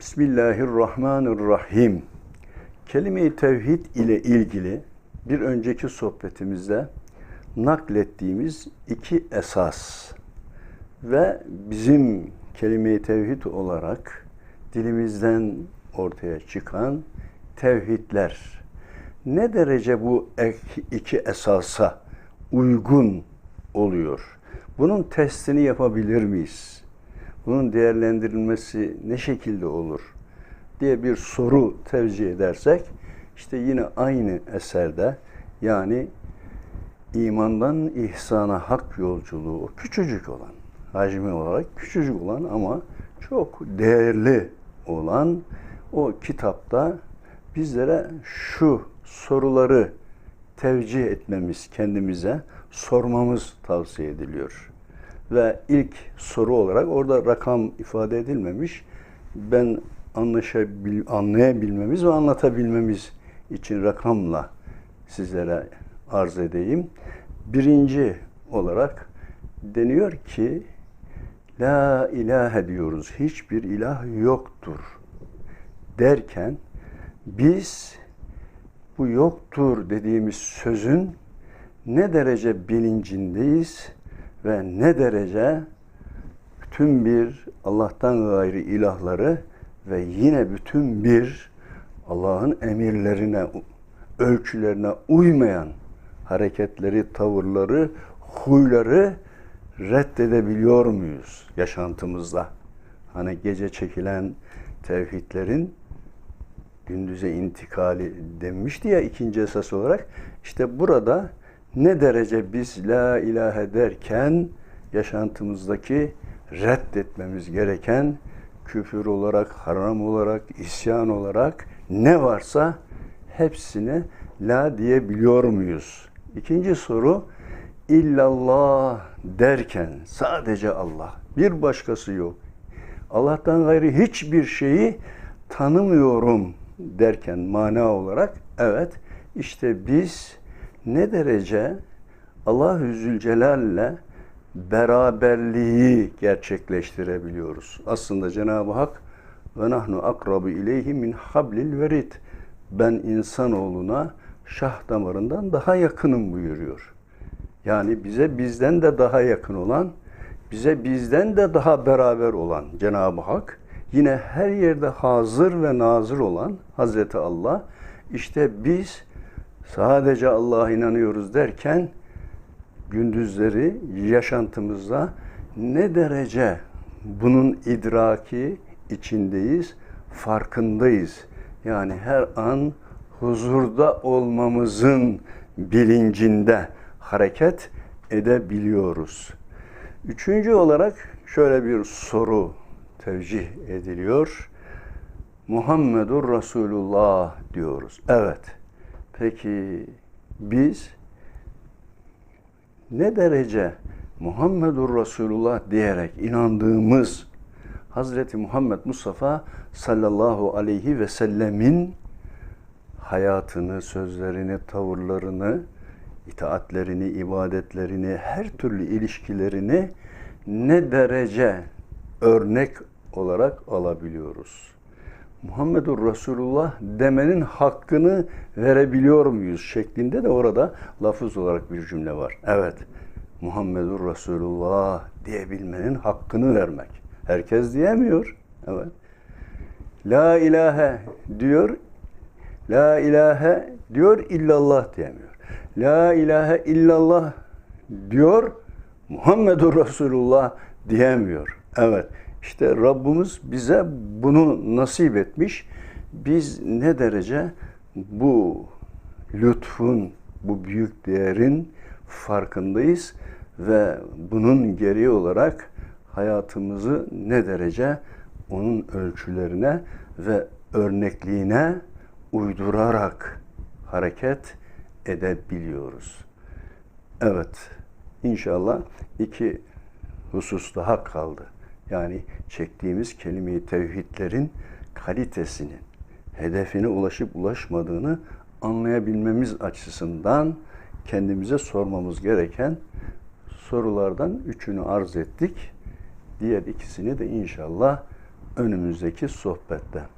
Bismillahirrahmanirrahim. Kelime-i tevhid ile ilgili bir önceki sohbetimizde naklettiğimiz iki esas ve bizim kelime-i tevhid olarak dilimizden ortaya çıkan tevhidler ne derece bu iki esasa uygun oluyor? Bunun testini yapabilir miyiz? Bunun değerlendirilmesi ne şekilde olur diye bir soru tevcih edersek işte yine aynı eserde yani imandan ihsana hak yolculuğu o küçücük olan hacmi olarak küçücük olan ama çok değerli olan o kitapta bizlere şu soruları tevcih etmemiz kendimize sormamız tavsiye ediliyor. Ve ilk soru olarak orada rakam ifade edilmemiş. Ben anlaşabil, anlayabilmemiz ve anlatabilmemiz için rakamla sizlere arz edeyim. Birinci olarak deniyor ki La ilahe diyoruz. Hiçbir ilah yoktur derken biz bu yoktur dediğimiz sözün ne derece bilincindeyiz ve ne derece bütün bir Allah'tan gayri ilahları ve yine bütün bir Allah'ın emirlerine, ölçülerine uymayan hareketleri, tavırları, huyları reddedebiliyor muyuz yaşantımızda? Hani gece çekilen tevhidlerin gündüze intikali denmişti ya ikinci esas olarak. İşte burada ne derece biz la ilahe derken yaşantımızdaki reddetmemiz gereken küfür olarak, haram olarak, isyan olarak ne varsa hepsine la diyebiliyor muyuz? İkinci soru illallah derken sadece Allah, bir başkası yok. Allah'tan gayri hiçbir şeyi tanımıyorum derken mana olarak evet işte biz ne derece Allahü Zülcelal'le beraberliği gerçekleştirebiliyoruz. Aslında Cenab-ı Hak ve nahnu akrabu ileyhi min hablil verid. Ben insanoğluna şah damarından daha yakınım buyuruyor. Yani bize bizden de daha yakın olan, bize bizden de daha beraber olan Cenab-ı Hak, yine her yerde hazır ve nazır olan Hazreti Allah, işte biz sadece Allah'a inanıyoruz derken gündüzleri yaşantımızda ne derece bunun idraki içindeyiz, farkındayız. Yani her an huzurda olmamızın bilincinde hareket edebiliyoruz. Üçüncü olarak şöyle bir soru tevcih ediliyor. Muhammedur Resulullah diyoruz. Evet. Peki biz ne derece Muhammedur Resulullah diyerek inandığımız Hazreti Muhammed Mustafa sallallahu aleyhi ve sellemin hayatını, sözlerini, tavırlarını, itaatlerini, ibadetlerini, her türlü ilişkilerini ne derece örnek olarak alabiliyoruz? Muhammedur Resulullah demenin hakkını verebiliyor muyuz şeklinde de orada lafız olarak bir cümle var. Evet, Muhammedur Resulullah diyebilmenin hakkını vermek. Herkes diyemiyor. Evet. La ilahe diyor, la ilahe diyor illallah diyemiyor. La ilahe illallah diyor, Muhammedur Resulullah diyemiyor. Evet. İşte Rabbimiz bize bunu nasip etmiş. Biz ne derece bu lütfun, bu büyük değerin farkındayız ve bunun gereği olarak hayatımızı ne derece onun ölçülerine ve örnekliğine uydurarak hareket edebiliyoruz. Evet, inşallah iki husus daha kaldı. Yani çektiğimiz kelime-i tevhidlerin kalitesinin, hedefine ulaşıp ulaşmadığını anlayabilmemiz açısından kendimize sormamız gereken sorulardan üçünü arz ettik. Diğer ikisini de inşallah önümüzdeki sohbette.